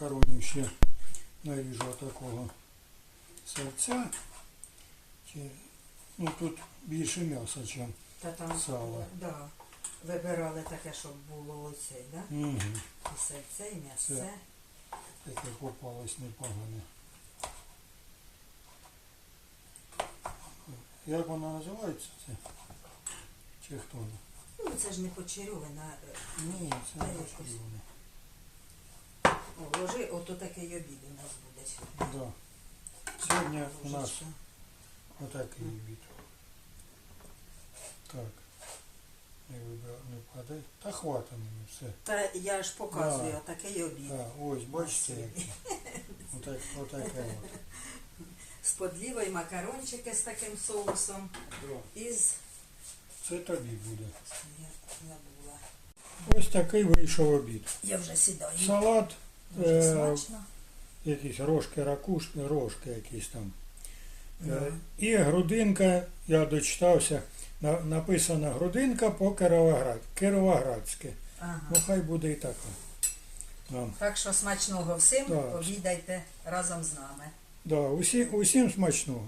макаронів ще наріжу такого сальця. Ну тут більше м'яса, ніж. Та там Сало. Да. Вибирали таке, щоб було оцей, да? Угу. І сальце, і. Це. Таке попалось непогане. Як вона називається це? Чи хто? Ну, це ж не почерьовина. Ні, це не Та якось. почервоне. О, ложи, ото такий обід у нас буде. Да. Сьогодні у нас отакий обід. Так. Не вибирай, не падай. Та хватить мені все. Та я ж показую, Да. отакий обід. Так, ось, бачите, Ось. який. Отак, отаке от. З подлівою макарончики з таким соусом. Да. Із... Це тобі буде. Я забула. Ось такий вийшов обід. Я вже сідаю. Салат, Дуже е, смачно. якісь рожки, ракушки, рожки якісь там. Да. Е, І грудинка, я дочитався, на- написано грудинка по Кировоград, Кировоградське. Ага. Ну хай буде і така. Нам. Так що смачного всім, Да. обідайте разом з нами. Да, усі, усім смачного.